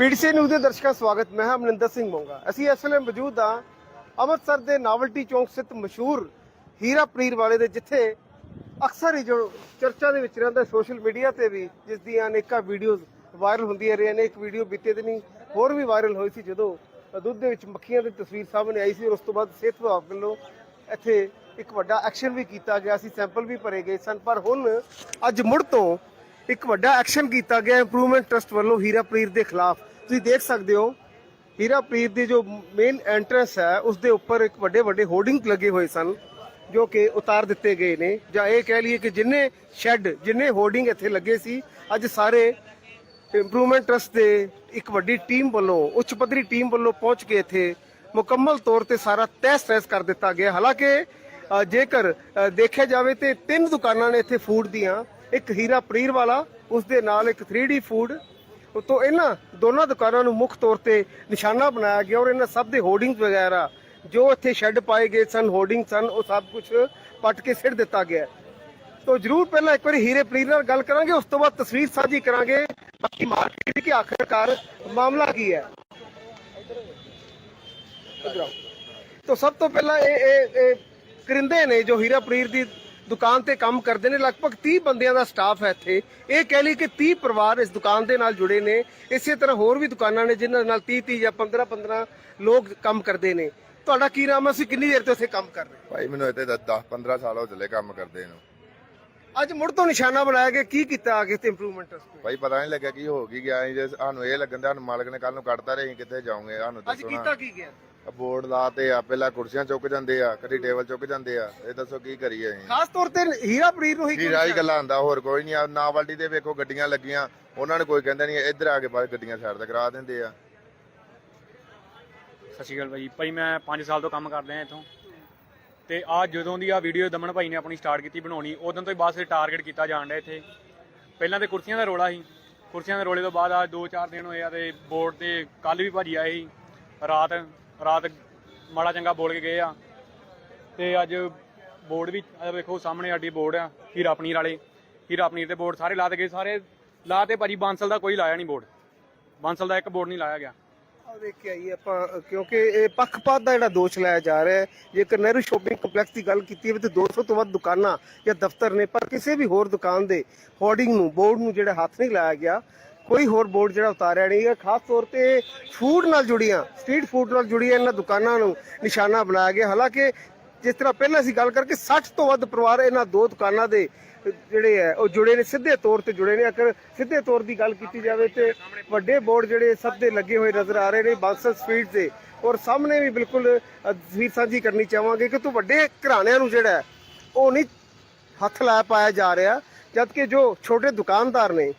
PDC news ਦੇ ਦਰਸ਼ਕਾਂ ਸਵਾਗਤ, ਮੈਂ ਹਾਂ ਅਮਰਿੰਦਰ ਸਿੰਘ ਮੋਂਗਾ। ਅਸੀਂ ਇਸ ਵੇਲੇ ਮੌਜੂਦ ਹਾਂ ਅੰਮ੍ਰਿਤਸਰ ਦੇ ਨਾਵਲਟੀ ਚੌਂਕ ਸਥਿਤ ਮਸ਼ਹੂਰ ਹੀਰਾ ਪਨੀਰ ਵਾਲੇ ਦੇ, ਜਿੱਥੇ ਅਕਸਰ ਹੀ ਜੋ ਚਰਚਾ ਦੇ ਵਿੱਚ ਰਹਿੰਦਾ ਸੋਸ਼ਲ ਮੀਡੀਆ ਤੇ ਵੀ, ਜਿਸ ਦੀਆਂ ਅਨੇਕਾਂ ਵੀਡੀਓਜ਼ ਵਾਇਰਲ ਹੁੰਦੀਆਂ ਰਹੀਆਂ ਨੇ। ਇੱਕ ਵੀਡੀਓ ਬੀਤੇ ਦਿਨੀ ਹੋਰ ਵੀ ਵਾਇਰਲ ਹੋਈ ਸੀ, ਜਦੋਂ ਦੁੱਧ ਦੇ ਵਿੱਚ ਮੱਖੀਆਂ ਦੀ ਤਸਵੀਰ ਸਾਹਮਣੇ ਆਈ ਸੀ ਔਰ ਉਸ ਤੋਂ ਬਾਅਦ ਸਿਹਤ ਵਿਭਾਗ ਵੱਲੋਂ ਇੱਥੇ ਇੱਕ ਵੱਡਾ ਐਕਸ਼ਨ ਵੀ ਕੀਤਾ ਗਿਆ ਸੀ, ਸੈਂਪਲ ਵੀ ਭਰੇ ਗਏ ਸਨ। ਪਰ ਹੁਣ ਅੱਜ ਮੁੜ ਤੋਂ ਇੱਕ ਵੱਡਾ ਐਕਸ਼ਨ ਕੀਤਾ ਗਿਆ, ਇੰਪਰੂਵਮੈਂਟ ਟਰਸਟ ਵੱਲੋਂ ਹੀਰਾ ਪਨੀਰ ਦੇ ਖਿਲਾਫ। ਤੁਸੀਂ ਦੇਖ ਸਕਦੇ ਹੋ ਹੀਰਾ ਪਨੀਰ ਦੀ ਜੋ ਮੇਨ ਐਂਟਰੈਂਸ ਹੈ ਉਸ ਦੇ ਉੱਪਰ ਇੱਕ ਵੱਡੇ ਵੱਡੇ ਹੋਰਡਿੰਗ ਲੱਗੇ ਹੋਏ ਸਨ, ਜੋ ਕਿ ਉਤਾਰ ਦਿੱਤੇ ਗਏ ਨੇ। ਜਾਂ ਇਹ ਕਹਿ ਲਈਏ ਕਿ ਜਿੰਨੇ ਸ਼ੈੱਡ ਜਿੰਨੇ ਹੋਰਡਿੰਗ ਇੱਥੇ ਲੱਗੇ ਸੀ, ਅੱਜ ਸਾਰੇ ਇੰਪਰੂਵਮੈਂਟ ਟਰਸਟ ਦੇ ਇੱਕ ਵੱਡੀ ਟੀਮ ਵੱਲੋਂ, ਉੱਚ ਪੱਧਰੀ ਟੀਮ ਵੱਲੋਂ ਪਹੁੰਚ ਕੇ ਇੱਥੇ ਮੁਕੰਮਲ ਤੌਰ ਤੇ ਸਾਰਾ ਤਹਿਸ ਤਹਿਸ ਕਰ ਦਿੱਤਾ ਗਿਆ। ਹਾਲਾਂਕਿ ਜੇਕਰ ਦੇਖਿਆ ਜਾਵੇ ਤੇ ਤਿੰਨ ਦੁਕਾਨਾਂ ਨੇ ਇੱਥੇ ਫੂਡ ਦੀਆਂ। ਇੱਕ ਹੀਰਾ ਪਨੀਰ ਵਾਲਾ ਉਸ ਦੇ ਨਾਲ ਇੱਕ 3D ਫੂਡ ਤੋਂ ਇਹਨਾਂ ਦੋਨਾਂ ਦੁਕਾਨਾਂ ਨੂੰ ਮੁੱਖ ਤੌਰ ਤੇ ਨਿਸ਼ਾਨਾ ਬਣਾਇਆ ਗਿਆ ਔਰ ਇਹਨਾਂ ਸਭ ਦੇ ਹੋਰਡਿੰਗਸ ਵਗੈਰਾ ਜੋ ਇੱਥੇ ਸ਼ੈੱਡ ਪਾਏ ਗਏ ਸਨ ਹੋਰਡਿੰਗ ਸਨ, ਉਹ ਸਭ ਕੁਝ ਪੱਟ ਕੇ ਸਿੱਟ ਦਿੱਤਾ ਗਿਆ। ਤੋ ਜਰੂਰ ਪਹਿਲਾਂ ਇੱਕ ਵਾਰੀ ਹੀਰੇ ਪਨੀਰ ਨਾਲ ਗੱਲ ਕਰਾਂਗੇ, ਉਸ ਤੋਂ ਬਾਅਦ ਤਸਵੀਰ ਸਾਂਝੀ ਕਰਾਂਗੇ। ਬਾਕੀ ਮਾਰਕੀਟ ਦੀ ਆਖਰਕਾਰ ਮਾਮਲਾ ਕੀ ਹੈ? ਤੋ ਸਭ ਤੋਂ ਪਹਿਲਾਂ ਇਹ ਇਹ ਕਰਿੰਦੇ ਨੇ ਜੋ ਹੀਰਾ ਪਨੀਰ ਦੀ ਦੁਕਾਨ ਤੇ ਕੰਮ ਕਰਦੇ ਨੇ ਲਗਭਗ 30 ਬੰਦਿਆਂ ਦਾ ਸਟਾਫ ਹੈ ਇੱਥੇ। ਇਹ ਕਹਿ ਲਈ ਕਿ 30 ਪਰਿਵਾਰ ਇਸ ਦੁਕਾਨ ਦੇ ਨਾਲ ਜੁੜੇ ਨੇ। ਇਸੇ ਤਰ੍ਹਾਂ ਹੋਰ ਵੀ ਦੁਕਾਨਾਂ ਨੇ ਜਿਨ੍ਹਾਂ ਨਾਲ 30 30 ਜਾਂ 15 15 ਲੋਕ ਕੰਮ ਕਰਦੇ ਨੇ। ਤੁਹਾਡਾ ਕੀ ਨਾਮ ਹੈ? ਅਸੀਂ ਕਿੰਨੀ ਦੇਰ ਤੋਂ ਇੱਥੇ ਕੰਮ ਕਰ ਰਹੇ ਭਾਈ ਮੈਨੂੰ ਇੱਥੇ 10 15 ਸਾਲ ਹੋ ਚੱਲੇ ਕੰਮ ਕਰਦੇ ਨੂੰ। ਅੱਜ ਮੁੜ ਤੋਂ ਨਿਸ਼ਾਨਾ ਬਣਾਇਆ ਗਿਆ ਕੀ ਕੀਤਾ ਅੱਗੇ ਤੇ ਇੰਪਰੂਵਮੈਂਟ ਭਾਈ ਪਤਾ ਨਹੀਂ ਲੱਗਿਆ ਕੀ ਹੋ ਕੀ ਗਿਆ। ਜੇ ਸਾਨੂੰ ਇਹ ਲੱਗਣ ਦਾ ਮਾਲਕ ਨੇ ਕੱਲ ਨੂੰ ਕੱਢਤਾ ਰਹੇ ਕਿੱਥੇ ਜਾਵਾਂਗੇ? ਸਾਨੂੰ ਅੱਜ ਦੱਸੋ ਕੀਤਾ ਨਾ ਕੀ ਗਿਆ? ਬੋਰਡ ਲਾਤੇ ਆ ਪਹਿਲਾਂ ਕੁਰਸੀਆਂ ਚੁੱਕ ਜਾਂਦੇ ਆ ਕਦੀ ਟੇਬਲ ਚੁੱਕ ਜਾਂਦੇ ਆ। ਇਹ ਦੱਸੋ ਕੀ ਕਰੀਏ ਅਸੀਂ? ਖਾਸ ਤੌਰ ਤੇ ਹੀਰਾ ਪਨੀਰ ਨੂੰ ਹੀ ਕੀ ਰਾਈ ਗੱਲਾਂ ਆਂਦਾ ਹੋਰ ਕੋਈ ਨਹੀਂ ਆ। ਨਾਵਲਟੀ ਦੇ ਵੇਖੋ ਗੱਡੀਆਂ ਲੱਗੀਆਂ ਉਹਨਾਂ ਨੇ ਕੋਈ ਕਹਿੰਦਾ ਨਹੀਂ ਇੱਧਰ ਆ ਕੇ ਬਾਅਦ ਗੱਡੀਆਂ ਸਾਈਡ ਤੇ ਕਰਾ ਦਿੰਦੇ ਆ। ਸਤਿ ਸ਼੍ਰੀ ਅਕਾਲ ਭਾਈ ਭਾਈ ਮੈਂ 5 ਸਾਲ ਤੋਂ ਕੰਮ ਕਰਦਾ ਹਾਂ ਇੱਥੋਂ। ਤੇ ਆ ਜਦੋਂ ਦੀ ਆ ਵੀਡੀਓ ਦਮਨ ਭਾਈ ਨੇ ਆਪਣੀ ਸਟਾਰਟ ਕੀਤੀ ਬਣਾਉਣੀ ਉਦੋਂ ਤੋਂ ਹੀ ਬਸ ਟਾਰਗੇਟ ਕੀਤਾ ਜਾਣ ਡਿਆ ਇੱਥੇ। ਪਹਿਲਾਂ ਤੇ ਕੁਰਸੀਆਂ ਦਾ ਰੋਲਾ ਸੀ। ਕੁਰਸੀਆਂ ਦੇ ਰੋਲੇ ਤੋਂ ਬਾਅਦ ਆ 2-4 ਦਿਨ ਹੋਏ ਆ ਤੇ ਬੋਰਡ ਤੇ ਕੱਲ ਵੀ ਭਾਜੀ ਆਏ ਸੀ ਰਾਤ। ਰਾਤ ਮਾੜਾ ਚੰਗਾ ਬੋਲ ਕੇ ਗਏ ਆ। ਤੇ ਅੱਜ ਬੋਰਡ ਵੀ ਆ ਵੇਖੋ ਸਾਹਮਣੇ ਸਾਡੀ ਬੋਰਡ ਆ, ਹੀਰਾ ਪਨੀਰ ਵਾਲੇ। ਹੀਰਾ ਪਨੀਰ ਦੇ ਬੋਰਡ ਸਾਰੇ ਲਾ ਤੇ ਗਏ, ਸਾਰੇ ਲਾ ਤੇ ਭਾਜੀ, ਬਾਂਸਲ ਦਾ ਕੋਈ ਲਾਇਆ ਨਹੀਂ ਬੋਰਡ। ਬਾਂਸਲ ਦਾ ਇੱਕ ਬੋਰਡ ਨਹੀਂ ਲਾਇਆ ਗਿਆ। ਆ ਦੇਖ ਕੇ ਆਪਾਂ, ਕਿਉਂਕਿ ਇਹ ਪੱਖਪਾਤ ਦਾ ਜਿਹੜਾ ਦੋਸ਼ ਲਾਇਆ ਜਾ ਰਿਹਾ ਹੈ। ਜੇਕਰ ਨਹਿਰੂ ਸ਼ੋਪਿੰਗ ਕੰਪਲੈਕਸ ਦੀ ਗੱਲ ਕੀਤੀ ਹੋਵੇ ਤੇ 200 ਤੋਂ ਵੱਧ ਦੁਕਾਨਾਂ ਜਾਂ ਦਫ਼ਤਰ ਨੇ, ਪਰ ਕਿਸੇ ਵੀ ਹੋਰ ਦੁਕਾਨ ਦੇ ਹੋਰਡਿੰਗ ਨੂੰ ਬੋਰਡ ਨੂੰ ਜਿਹੜਾ ਹੱਥ ਨਹੀਂ ਲਾਇਆ ਗਿਆ ਕੋਈ ਹੋਰ ਬੋਰਡ ਜਿਹੜਾ ਉਤਾਰਿਆ ਨਹੀਂ ਹੈ ਖਾਸ ਤੌਰ ਤੇ ਫੂਡ ਨਾਲ ਜੁੜੀਆਂ, ਸਟਰੀਟ ਫੂਡ ਨਾਲ ਜੁੜੀਆਂ ਇਹਨਾਂ ਦੁਕਾਨਾਂ ਨੂੰ ਨਿਸ਼ਾਨਾ ਬਣਾਇਆ ਗਿਆ। ਹਾਲਾਂਕਿ ਜਿਸ ਤਰ੍ਹਾਂ ਪਹਿਲਾਂ ਅਸੀਂ ਗੱਲ ਕਰਕੇ 60 ਤੋਂ ਵੱਧ ਪਰਿਵਾਰ ਇਹਨਾਂ ਦੋ ਦੁਕਾਨਾਂ ਦੇ ਜਿਹੜੇ ਹੈ, ਉਹ ਜੁੜੇ ਨੇ, ਸਿੱਧੇ ਤੌਰ ਤੇ ਜੁੜੇ ਨੇ। ਅਗਰ ਸਿੱਧੇ ਤੌਰ ਦੀ ਗੱਲ ਕੀਤੀ ਜਾਵੇ ਤੇ ਵੱਡੇ ਬੋਰਡ ਜਿਹੜੇ ਸਭ ਦੇ ਲੱਗੇ ਹੋਏ ਨਜ਼ਰ ਆ ਰਹੇ ਨੇ ਬਾਂਸਲ ਸਪੀਡ ਤੇ ਔਰ ਸਾਹਮਣੇ ਵੀ ਬਿਲਕੁਲ ਤਸਵੀਰ ਸਾਂਝੀ ਕਰਨੀ ਚਾਹਾਂਗੇ ਕਿ ਤੂੰ ਵੱਡੇ ਘਰਾਣਿਆਂ ਨੂੰ ਜਿਹੜਾ ਉਹ ਨਹੀਂ ਹੱਥ ਲਾ ਪਾਇਆ ਜਾ ਰਿਹਾ, ਜਦਕਿ ਜੋ ਛੋਟੇ ਦੁਕਾਨਦਾਰ ਨੇ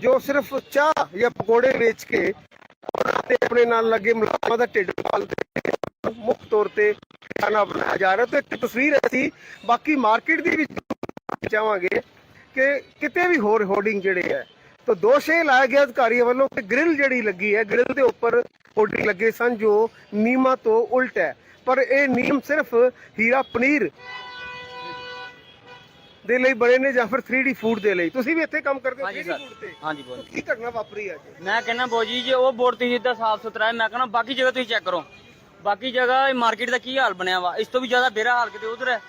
ਜੋ ਸਿਰਫ ਚਾਹ ਜਾਂ ਪਕੌੜੇ ਵੇਚ ਕੇ ਉਹਨਾਂ ਤੇ ਆਪਣੇ ਨਾਲ ਲੱਗੇ ਮੁਲਾਜ਼ਮਾਂ ਦਾ ਢਿੱਡ ਪਾਲਦੇ ਮੁੱਖ ਤੌਰ ਤੇ ਖਾਣਾ ਬਣਾਇਆ ਜਾ ਰਿਹਾ। ਤੇ ਇੱਕ ਤਸਵੀਰ ਅਸੀਂ ਬਾਕੀ ਮਾਰਕੀਟ ਦੀ ਵੀ ਚਾਹਾਂਗੇ ਕਿ ਕਿਤੇ ਵੀ ਹੋਰ ਹੋਰਡਿੰਗ ਜਿਹੜੇ ਹੈ, ਤਾਂ ਦੋਸ਼ ਇਹ ਲਾਇਆ ਗਿਆ ਅਧਿਕਾਰੀਆਂ ਵੱਲੋਂ ਕਿ ਗ੍ਰਿਲ ਜਿਹੜੀ ਲੱਗੀ ਹੈ ਗ੍ਰਿਲ ਦੇ ਉੱਪਰ ਹੋਰਡਿੰਗ ਲੱਗੇ ਸਨ ਜੋ ਨੀਮਾਂ ਤੋਂ ਉਲਟ ਹੈ। ਪਰ ਇਹ ਨੀਮ ਸਿਰਫ ਹੀਰਾ ਪਨੀਰ ਦੇ ਲਈ ਬਣੇ ਨੇ ਜਾਂ ਫਿਰ 3D ਫੂਡ ਦੇ ਲਈ? ਤੁਸੀਂ ਵੀ ਇੱਥੇ ਕੰਮ ਕਰਦੇ ਹੋ ਹਾਂਜੀ 3D ਸਰ। ਫੂਡ ਤੇ? ਹਾਂਜੀ ਬੋਲ। ਕੀ ਘਟਨਾ ਵਾਪਰੀ ਹੈ ਜੀ? ਮੈਂ ਕਹਿੰਦਾ ਬੋਜੀ ਜੇ ਉਹ ਬੋਰਡ ਤੁਸੀਂ ਇਦਾਂ ਸਾਫ਼ ਸੁਥਰਾ ਹੈ ਮੈਂ ਕਹਿੰਦਾ ਬਾਕੀ ਜਗ੍ਹਾ ਤੁਸੀਂ ਚੈੱਕ ਕਰੋ। ਬਾਕੀ ਜਗ੍ਹਾ ਮਾਰਕੀਟ ਦਾ ਕੀ ਹਾਲ ਬਣਿਆ ਵਾ? ਇਸ ਤੋਂ ਵੀ ਜ਼ਿਆਦਾ ਬੇਰਾ ਹਾਲ ਕਿਤੇ ਉਧਰ ਹੈ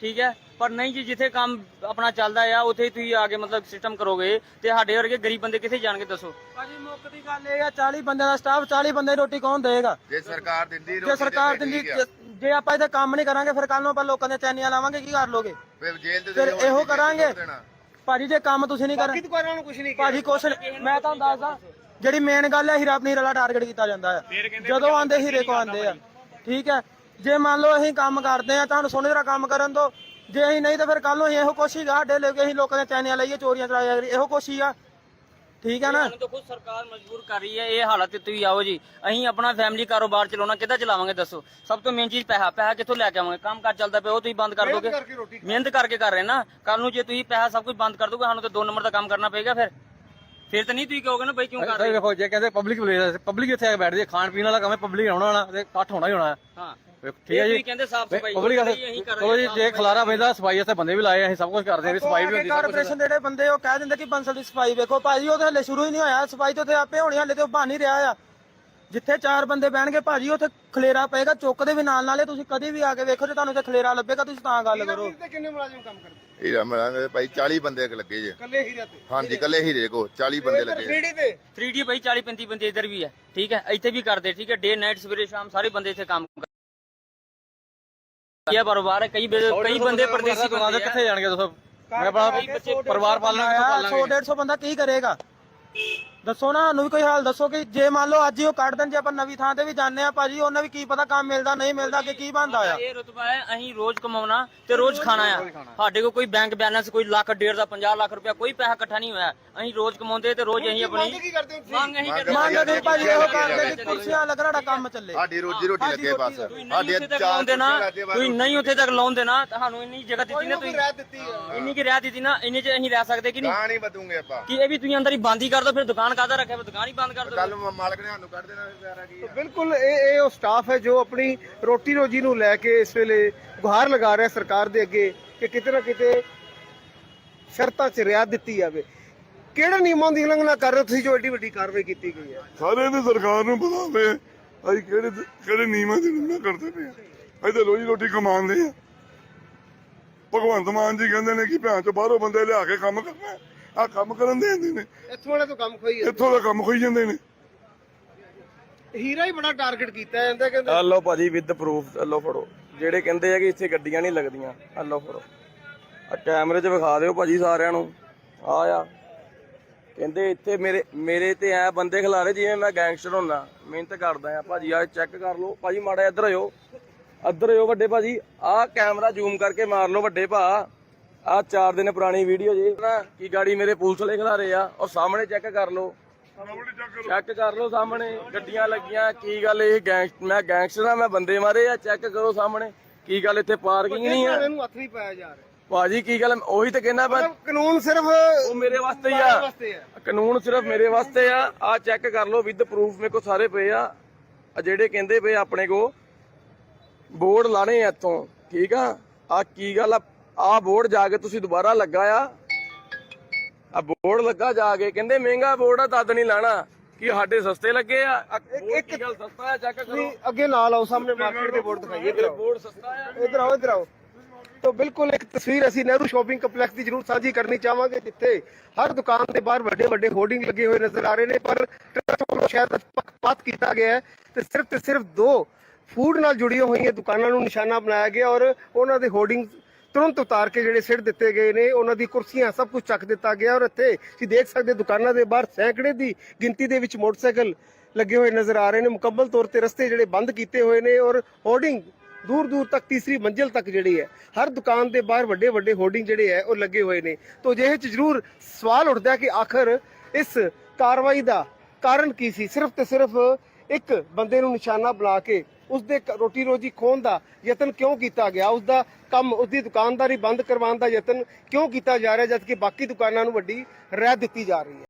ਠੀਕ ਹੈ? ਪਰ ਨਹੀਂ ਜੀ ਜਿੱਥੇ ਕੰਮ ਆਪਣਾ ਚੱਲਦਾ ਆ ਉੱਥੇ ਹੀ ਤੁਸੀਂ ਆ ਕੇ ਮਤਲਬ ਸਿਸਟਮ ਕਰੋਗੇ ਤੇ ਸਾਡੇ ਵਰਗੇ ਗਰੀਬ ਬੰਦੇ ਕਿੱਥੇ ਜਾਣਗੇ ਦੱਸੋ? ਭਾਜੀ ਮੁੱਕ ਦੀ ਗੱਲ ਇਹ ਆ 40 ਬੰਦਿਆਂ ਦਾ ਸਟਾਫ 40 ਬੰਦੇ ਦੀ ਰੋਟੀ ਕੌਣ ਦੇਗਾ ਜੇ ਸਰਕਾਰ ਦਿੰਦੀ ਜੇ ਸਰਕਾਰ ਦਿੰਦੀ। ਜੇ- ਜੇ ਆਪਾਂ ਇਹਦਾ ਕੰਮ ਨਹੀਂ ਕਰਾਂਗੇ ਫਿਰ ਕੱਲ ਨੂੰ ਆਪਾਂ ਲੋਕਾਂ ਦੀਆਂ ਚੈਨੀਆਂ ਲਾਵਾਂਗੇ ਕੀ ਕਰ ਲੋਗੇ? ਫਿਰ ਜੇਲ੍ਹ ਤੇ ਫਿਰ ਤੁਸੀਂ ਇਹੋ ਕੀ ਕਰਾਂਗੇ। ਦੇਣਾ? ਭਾਜੀ ਜੇ ਕੰਮ ਤੁਸੀਂ ਨਹੀਂ ਬਾਕੀ ਕਰ ਦੁਕਾਨਾਂ ਨੂੰ ਕੁਝ ਨਹੀਂ ਭਾਜੀ ਕੁਛ ਨੀ- ਮੈਂ ਤੁਹਾਨੂੰ ਦੱਸਦਾ ਜਿਹੜੀ ਮੇਨ ਗੱਲ ਹੈ ਹੀਰਾ ਪਨੀਰ ਵਾਲਾ ਟਾਰਗੇਟ ਕੀਤਾ ਜਾਂਦਾ ਹੈ ਜਦੋਂ ਆਂਦੇ ਹੀਰੇ ਕੋ ਆਂਦੇ ਆ। ਠੀਕ ਹੈ। ਜੇ ਮੰਨ ਲਓ ਅਸੀਂ ਕੰਮ ਕਰਦੇ ਆ ਤੁਹਾਨੂੰ ਸੋਹਣੀ ਤਰ੍ਹਾਂ ਕੰਮ ਕਰਨ ਦੋ। ਜੇ ਅਸੀਂ ਨਹੀਂ ਤਾਂ ਫਿਰ ਕੱਲ ਨੂੰ ਅਸੀਂ ਇਹੋ ਕੋਸ਼ਿਸ਼ ਆ ਸਾਡੇ ਲੈ ਕੇ ਅਸੀਂ ਲੋਕਾਂ ਦੀਆਂ ਚੈਨੀਆਂ ਲਾਈਏ ਚੋਰੀਆਂ ਚਲਾਇਆ ਕਰੀਏ। ਇਹੋ ਕੋਸ਼ਿਸ਼ ਆ। ਠੀਕ ਹੈ ਨਾ? ਸਾਨੂੰ ਤਾਂ ਖੁਦ ਸਰਕਾਰ ਮਜਬੂਰ ਕਰ ਰਹੀ ਹੈ ਇਹ ਹਾਲਤ ਤੇ ਤੁਸੀਂ ਆਓ ਜੀ। ਅਸੀਂ ਆਪਣਾ ਫੈਮਿਲੀ ਕਾਰੋਬਾਰ ਚਲਾਉਣਾ ਕਿੱਦਾਂ ਚਲਾਵਾਂਗੇ ਦੱਸੋ? ਸਭ ਤੋਂ ਮੇਨ ਚੀਜ਼ ਪੈਸਾ ਪੈਸਾ ਕਿੱਥੋਂ ਲੈ ਕੇ ਆਵਾਂਗੇ? ਕੰਮ ਕਰ ਚੱਲਦਾ ਪਿਆ ਉਹ ਤੁਸੀਂ ਬੰਦ ਕਰ ਦੋਗੇ। ਮਿਹਨਤ ਕਰਕੇ ਕਰ ਰਹੇ ਨਾ। ਕੱਲ ਨੂੰ ਜੇ ਤੁਸੀਂ ਪੈਸਾ ਸਭ ਕੁਝ ਬੰਦ ਕਰ ਦੋਗੇ ਸਾਨੂੰ ਤਾਂ ਦੋ ਨੰਬਰ ਦਾ ਕੰਮ ਕਰਨਾ ਪਏਗਾ ਫਿਰ। ਫਿਰ ਤਾਂ ਨਹੀਂ ਤੁਸੀਂ ਕਹੋਗੇ ਨਾ ਬਈ ਕਿਉਂ ਕਰ ਰਹੇ ਹੋ? ਜੇ ਕਹਿੰਦੇ ਪਬਲਿਕ ਪਲੇਸ ਪਬਲਿਕ ਇੱਥੇ ਆ ਕੇ ਬੈਠਦੀ ਹੈ ਖਾਣ ਪੀਣ ਵਾਲਾ ਕੰਮ ਹੈ ਪਬਲਿਕ ਆਉਣਾ ਹੋਣਾ ਤੇ ਇਕੱਠ ਹੋਣਾ ਹੀ ਹੋਣਾ ਹੈ। ਹਾਂ। ਠੀਕ ਹੈ ਜੀ। ਕਹਿੰਦੇ ਸਾਫ਼ ਸਫ਼ਾਈ ਪਬਲਿਕ ਅਸੀਂ ਕਰ ਚਲੋ ਜੀ ਜੇ ਖਲਾਰਾ ਪੈਂਦਾ ਸਫ਼ਾਈ ਵਾਸਤੇ ਬੰਦੇ ਵੀ ਲਾਏ ਅਸੀਂ ਸਭ ਕੁਝ ਕਰਦੇ ਹਾਂ ਵੀ ਸਫ਼ਾਈ ਵੀ ਹੁੰਦੀ ਕੁਝ ਕਾਰਪੋਰੇਸ਼ਨ ਦੇ ਜਿਹੜੇ ਬੰਦੇ ਉਹ ਕਹਿ ਦਿੰਦੇ ਕਿ ਬੰਸਲ ਦੀ ਸਫ਼ਾਈ ਵੇਖੋ ਭਾਜੀ ਉਹ ਤਾਂ ਹਲੇ ਸ਼ੁਰੂ ਹੀ ਨਹੀਂ ਹੋਇਆ ਸਫ਼ਾਈ ਤਾਂ ਉੱਥੇ ਆਪੇ ਹੋਣੀ ਹਲੇ ਤੇ ਉਹ ਬਣ ਹੀ ਰਿਹਾ ਆ। ਜਿੱਥੇ ਚਾਰ ਬੰਦੇ ਬਹਿਣਗੇ ਭਾਜੀ ਉੱਥੇ ਖਲੇਰਾ ਪਏਗਾ ਚੁੱਕਦੇ ਵੀ ਨਾਲ ਨਾਲੇ ਤੁਸੀਂ ਕਦੇ ਵੀ ਆ ਕੇ ਵੇਖੋ ਜੇ ਤੁਹਾਨੂੰ ਤੇ ਖਲੇਰਾ ਲੱਭੇਗਾ ਤੁਸੀਂ ਤਾਂ ਗੱਲ ਕਰੋ। ਤੇ ਕਿੰਨੇ ਮੁਲਾਜ਼ਮ ਕੰਮ ਕਰਦੇ? ਹੀਰਾ ਮਿਲਾਂਗੇ ਭਾਈ 40 ਬੰਦੇ ਲੱਗੇ ਜੇ। ਕੱਲੇ ਹੀਰਾ ਤੇ? ਹਾਂਜੀ ਕੱਲੇ ਹੀਰੇ ਕੋ 40 ਬੰਦੇ ਲੱਗੇ। 3D ਤੇ? 3D ਬਈ 40 35 ਬੰਦੇ ਇੱਧਰ ਵੀ ਹੈ ਠੀਕ ਹੈ? ਇੱਥੇ ਵੀ ਕਰਦੇ ਠੀਕ ਹੈ? ਡੇ ਨਾਈਟ ਸਵੇਰੇ ਸ਼ਾਮ ਸਾਰੇ ਬੰਦੇ ਇੱਥੇ ਕੰਮ ਕਰਦੇ ਇਹ ਬਰੋਬਾਰ ਹੈ? ਕਈ ਕਈ ਬੰਦੇ ਪਰਦੇਸੀ ਬੰਦੇ ਦੇ। ਕਿੱਥੇ ਜਾਣਗੇ ਦੱਸੋ ਮੈਂ ਆਪਣਾ ਪਰਿਵਾਰ ਪਾਲਣਾ ਕਿੱਥੋਂ ਪਾਲਾਂਗੇ? 100 150 ਬੰਦਾ ਕੀ ਕਰੇਗਾ? ਦੱਸੋ ਨਾ ਸਾਨੂੰ ਵੀ ਕੋਈ ਹਾਲ ਦੱਸੋ ਕਿ ਜੇ ਮੰਨ ਲਓ ਅੱਜ ਹੀ ਉਹ ਕੱਢ ਦੇਣ ਜੇ ਆਪਾਂ ਨਵੀਂ ਥਾਂ ਤੇ ਵੀ ਜਾਂਦੇ ਆ ਭਾਜੀ ਉਹਨਾਂ ਵੀ ਕੀ ਪਤਾ ਕੰਮ ਮਿਲਦਾ ਨਹੀਂ ਮਿਲਦਾ ਕਿ ਕੀ ਬਣਦਾ ਆ। ਇਹ ਰੁਤਬਾ ਹੈ ਅਸੀਂ ਰੋਜ਼ ਕਮਾਉਣਾ ਤੇ ਰੋਜ਼ ਖਾਣਾ ਆ। ਸਾਡੇ ਕੋਲ ਕੋਈ ਬੈਂਕ ਬੈਲੈਂਸ ਕੋਈ ਲੱਖ ਡੇਢ ਦਾ 50 ਲੱਖ ਰੁਪਇਆ ਕੋਈ ਪੈਸਾ ਇਕੱਠਾ ਨਹੀਂ ਹੋਇਆ। ਅਸੀਂ ਰੋਜ਼ ਕਮਾਉਂਦੇ ਤੇ ਰੋਜ਼ ਅਸੀਂ ਆਪਣੀ ਕੀ ਕਰਦੇ ਹੋ ਤੁਸੀਂ? ਮੰਗ ਅਸੀਂ ਕਰਦੇ ਭਾਜੀ ਉਹ ਕਰਦੇ ਕਿ ਕੁਰਸੀਆਂ ਲੱਗਣਾ ਸਾਡਾ ਕੰਮ ਚੱਲੇ। ਸਾਡੀ ਰੋਜੀ ਰੋਟੀ ਲੱਗੇ ਬਸ। ਨਹੀਂ ਸਾਡੀ ਚਾਰ ਬਸ। ਤੁਸੀਂ ਨਹੀਂ ਉੱਥੇ ਤੱਕ ਲਾਉਂਦੇ ਨਾ ਤੁਹਾਨੂੰ ਇੰਨੀ ਜਗ੍ਹਾ ਦਿੱਤੀ ਨਾ ਤੁਸੀਂ। ਇੰਨੀ ਕੀ ਰਹਿ ਦਿੱਤੀ ਨਾ ਇੰਨੇ ਚ ਅਸੀਂ ਰਹਿ ਸਕਦੇ ਕਿ ਨਹੀਂ? ਨਹੀਂ ਵਧੂਗੇ ਆਪਾਂ। ਕਿ ਇਹ ਵੀ ਤੁਸੀਂ ਅੰਦਰ ਹੀ ਬੰਦ ਹੀ ਕਰ ਦੋ ਫਿਰ ਦੁਕਾਨ ਕਾਹਦਾ ਰੱਖਿਆ ਫਿਰ ਦੁਕਾਨ ਹੀ ਬੰਦ ਕਰ ਦੋ ਕੱਲ ਮਾਲਕ ਨੇ ਸਾਨੂੰ ਕੱਢ ਦੇਣਾ ਫਿਰ ਪਿਆਰਾ ਕੀ ਆ। ਬਿਲਕੁਲ ਇਹ ਇਹ ਉਹ ਸਟਾਫ ਹੈ ਜੋ ਆਪਣੀ ਰੋਟੀ ਰੋਜੀ ਨੂੰ ਲੈ ਕੇ ਇਸ ਵੇਲੇ ਗੁਹਾਰ ਲਗਾ ਰਿਹਾ ਸਰਕਾਰ ਦੇ ਅੱਗੇ ਕਿ ਕਿਤੇ ਨਾ ਕਿਤੇ ਸ਼ਰਤਾਂ 'ਚ ਰਿਆਇਤ ਦਿੱਤੀ ਜਾਵੇ। ਕਿਹੜੇ ਨਿਯਮਾਂ ਦੀ ਉਲੰਘਣਾ ਕਰ ਰਹੇ ਹੋ ਤੁਸੀਂ ਜੋ ਏਡੀ ਵੱਡੀ ਕਾਰਵਾਈ ਕੀਤੀ ਗਈ ਹੈ? ਸਾਰੇ ਦੀ ਸਰਕਾਰ ਨੂੰ ਪਤਾ ਹੋਵੇ ਅਸੀਂ ਕਿਹੜੇ ਕਿਹੜੇ ਨਿਯਮਾਂ ਦੀ ਉਲੰਘਣਾ ਕਰਦੇ ਪਏ ਆ। ਅਸੀਂ ਤਾਂ ਰੋਜੀ ਰੋਟੀ ਕਮਾਉਂਦੇ ਆ। ਭਗਵੰਤ ਮਾਨ ਜੀ ਕਹਿੰਦੇ ਨੇ ਕਿ ਭੈਣ ਚੋਂ ਬਾਹਰੋਂ ਬੰਦੇ ਲਿਆ ਕੇ ਕੰਮ ਕਰਨਾ ਆ ਕੰਮ ਕਰਨ ਦੇ ਦਿੰਦੇ ਨੇ। ਇੱਥੋਂ ਵਾਲੇ ਤੋਂ ਕੰਮ ਖੋਈ ਇੱਥੋਂ ਦਾ ਕੰਮ ਖੋਈ ਜਾਂਦੇ ਨੇ। ਹੀਰਾ ਹੀ ਬੜਾ ਟਾਰਗੇਟ ਕੀਤਾ ਜਾਂਦਾ ਕਹਿੰਦੇ। ਆ ਲਓ ਭਾਜੀ ਵਿਦ ਪ੍ਰੂਫ ਲਓ ਫੜੋ। ਜਿਹੜੇ ਕਹਿੰਦੇ ਆ ਕਿ ਇੱਥੇ ਗੱਡੀਆਂ ਨਹੀਂ ਲੱਗਦੀਆਂ ਆ ਲਓ ਫੜੋ। ਆ ਕੈਮਰੇ 'ਚ ਵਿਖਾ ਦਿਓ ਭਾਜੀ ਸਾਰਿਆਂ ਨੂੰ। ਆ ਆ। ਕਹਿੰਦੇ ਇੱਥੇ ਮੇਰੇ ਮੇਰੇ ਤੇ ਐ ਬੰਦੇ ਖਿਲਾਰੇ ਜਿਵੇਂ ਮੈਂ ਗੈਂਗਸਟਰ ਹੁੰਦਾ ਮਿਹਨਤ ਕਰਦਾ ਆ ਭਾਜੀ ਆ ਚੈੱਕ ਕਰ ਲਓ। ਭਾਜੀ ਮਾੜਾ ਇੱਧਰ ਹੋਇਓ। ਇੱਧਰ ਹੋਇਓ ਵੱਡੇ ਭਾਜੀ। ਆ ਕੈਮਰਾ ਜ਼ੂਮ ਕਰਕੇ ਮਾਰ ਲਓ ਵੱਡੇ ਭਾ। ਆ 4 ਦਿਨ ਪੁਰਾਣੀ ਵੀਡੀਓ ਜੀ। ਨਾ ਕੀ ਗਾੜੀ ਮੇਰੇ ਪੁਲਿਸ ਵਾਲੇ ਖਿਲਾਰੇ ਆ? ਔਰ ਸਾਹਮਣੇ ਚੈੱਕ ਕਰ ਲਓ। ਚੈੱਕ ਕਰ। ਲਓ ਸਾਹਮਣੇ ਗੱਡੀਆਂ ਲੱਗੀਆਂ ਕੀ ਗੱਲ ਇਹ ਗੈਂਗ ਮੈਂ ਗੈਂਗਸਟਰ ਆ ਮੈਂ ਬੰਦੇ ਮਾਰੇ ਆ ਚੈੱਕ ਕਰੋ ਸਾਹਮਣੇ। ਕੀ ਗੱਲ ਇੱਥੇ ਪਾਰਕਿੰਗ ਨਹੀਂ ਆ? ਇਹਨੂੰ ਹੱਥ ਨਹੀਂ ਪਾਇਆ ਜਾ ਰਿਹਾ। ਭਾਜੀ ਕੀ ਗੱਲ? ਉਹੀ ਤਾਂ ਕਹਿੰਦਾ ਮੈਂ ਕਾਨੂੰਨ ਸਿਰਫ ਉਹ ਮੇਰੇ ਵਾਸਤੇ ਹੀ ਆ। ਕਾਨੂੰਨ ਸਿਰਫ ਮੇਰੇ ਵਾਸਤੇ ਆ। ਆ ਚੈੱਕ ਕਰ ਲਓ ਵਿਦ ਪ੍ਰੂਫ ਮੇਰੇ ਕੋਲ ਸਾਰੇ ਪਏ ਆ। ਆ ਜਿਹੜੇ ਕਹਿੰਦੇ ਪਏ ਆਪਣੇ ਕੋ ਬੋਰਡ ਲਾਣੇ ਇੱਥੋਂ ਠੀਕ ਆ? ਆ ਕੀ ਗੱਲ ਆ? ਆ ਬੋਰਡ ਜਾ ਕੇ ਤੁਸੀਂ ਦੁਬਾਰਾ ਲੱਗਾ ਆ। ਆ ਬੋਰਡ ਲੱਗਾ ਜਾ ਕੇ ਕਹਿੰਦੇ ਮਹਿੰਗਾ ਬੋਰਡ ਆ ਤਦ ਨਹੀਂ ਲਾਣਾ। ਕਿ ਸਾਡੇ ਸਸਤੇ ਲੱਗੇ ਆ? ਆ board ਕੀ ਗੱਲ ਸਸਤਾ ਆ ਚੈੱਕ ਕਰੋ। ਅੱਗੇ ਨਾਲ ਆਓ ਸਾਹਮਣੇ ਮਾਰਕੀਟ ਦੇ ਬੋਰਡ ਦਿਖਾਈਏ ਇੱਧਰ ਬੋਰਡ ਸਸਤਾ ਆ। ਇਧਰ ਆਓ ਇਧਰ ਆਓ। ਤੋ ਬਿਲਕੁਲ ਇੱਕ ਤਸਵੀਰ ਅਸੀਂ ਨਹਿਰੂ ਸ਼ਾਪਿੰਗ ਕੰਪਲੈਕਸ ਦੀ ਜ਼ਰੂਰ ਸਾਂਝੀ ਕਰਨੀ ਚਾਹਾਂਗੇ ਜਿੱਥੇ ਹਰ ਦੁਕਾਨ ਦੇ ਬਾਹਰ ਵੱਡੇ ਵੱਡੇ ਹੋਰਡਿੰਗ ਲੱਗੇ ਹੋਏ ਨਜ਼ਰ ਆ ਰਹੇ ਨੇ ਪਰ ਟਰੱਕ ਵੱਲੋਂ ਸ਼ਾਇਦ ਪੱਖਪਾਤ ਕੀਤਾ ਗਿਆ ਹੈ ਤੇ ਸਿਰਫ ਤੇ ਸਿਰਫ ਦੋ ਫੂਡ ਨਾਲ ਜੁੜੀਆਂ ਹੋਈਆਂ ਦੁਕਾਨਾਂ ਨੂੰ ਨਿਸ਼ਾਨਾ ਬਣਾਇਆ ਗਿਆ ਔਰ ਉਹਨਾਂ ਦੇ ਹੋਰਡਿੰਗ ਤੁਰੰਤ ਉਤਾਰ ਕੇ ਜਿਹੜੇ ਸਿੱਟ ਦਿੱਤੇ ਗਏ ਨੇ, ਉਹਨਾਂ ਦੀ ਕੁਰਸੀਆਂ ਸਭ ਕੁਝ ਚੱਕ ਦਿੱਤਾ ਗਿਆ ਔਰ ਇੱਥੇ ਤੁਸੀਂ ਦੇਖ ਸਕਦੇ ਦੁਕਾਨਾਂ ਦੇ ਬਾਹਰ ਸੈਂਕੜੇ ਦੀ ਗਿਣਤੀ ਦੇ ਵਿੱਚ ਮੋਟਰਸਾਈਕਲ ਲੱਗੇ ਹੋਏ ਨਜ਼ਰ ਆ ਰਹੇ ਨੇ। ਮੁਕੰਮਲ ਤੌਰ ਤੇ ਰਸਤੇ ਜਿਹੜੇ ਬੰਦ ਕੀਤੇ ਹੋਏ ਨੇ ਔਰ ਹੋਰਡਿੰਗ ਦੂਰ ਦੂਰ ਤੱਕ ਤੀਸਰੀ ਮੰਜ਼ਿਲ ਤੱਕ ਜਿਹੜੀ ਹੈ, ਹਰ ਦੁਕਾਨ ਦੇ ਬਾਹਰ ਵੱਡੇ ਵੱਡੇ ਹੋਰਡਿੰਗ ਜਿਹੜੇ ਹੈ, ਉਹ ਲੱਗੇ ਹੋਏ ਨੇ। ਤੋਂ ਜਿਹੇ ਚ ਜ਼ਰੂਰ ਸਵਾਲ ਉੱਠਦਾ ਕਿ ਆਖਰ ਇਸ ਕਾਰਵਾਈ ਦਾ ਕਾਰਨ ਕੀ ਸੀ? ਸਿਰਫ ਤੇ ਸਿਰਫ ਇੱਕ ਬੰਦੇ ਨੂੰ ਨਿਸ਼ਾਨਾ ਬਣਾ ਕੇ ਉਸ ਦੇ ਰੋਟੀ ਰੋਜੀ ਖੋਣ ਦਾ ਯਤਨ ਕਿਉਂ ਕੀਤਾ ਗਿਆ? ਉਸ ਦਾ ਕੰਮ ਉਸ ਦੀ ਦੁਕਾਨਦਾਰੀ ਬੰਦ ਕਰਵਾਉਣ ਦਾ ਯਤਨ ਕਿਉਂ ਕੀਤਾ ਜਾ ਰਿਹਾ, ਜਦਕਿ ਬਾਕੀ ਦੁਕਾਨਾਂ ਨੂੰ ਵੱਡੀ ਰਹਿ ਦਿੱਤੀ ਜਾ ਰਹੀ ਹੈ?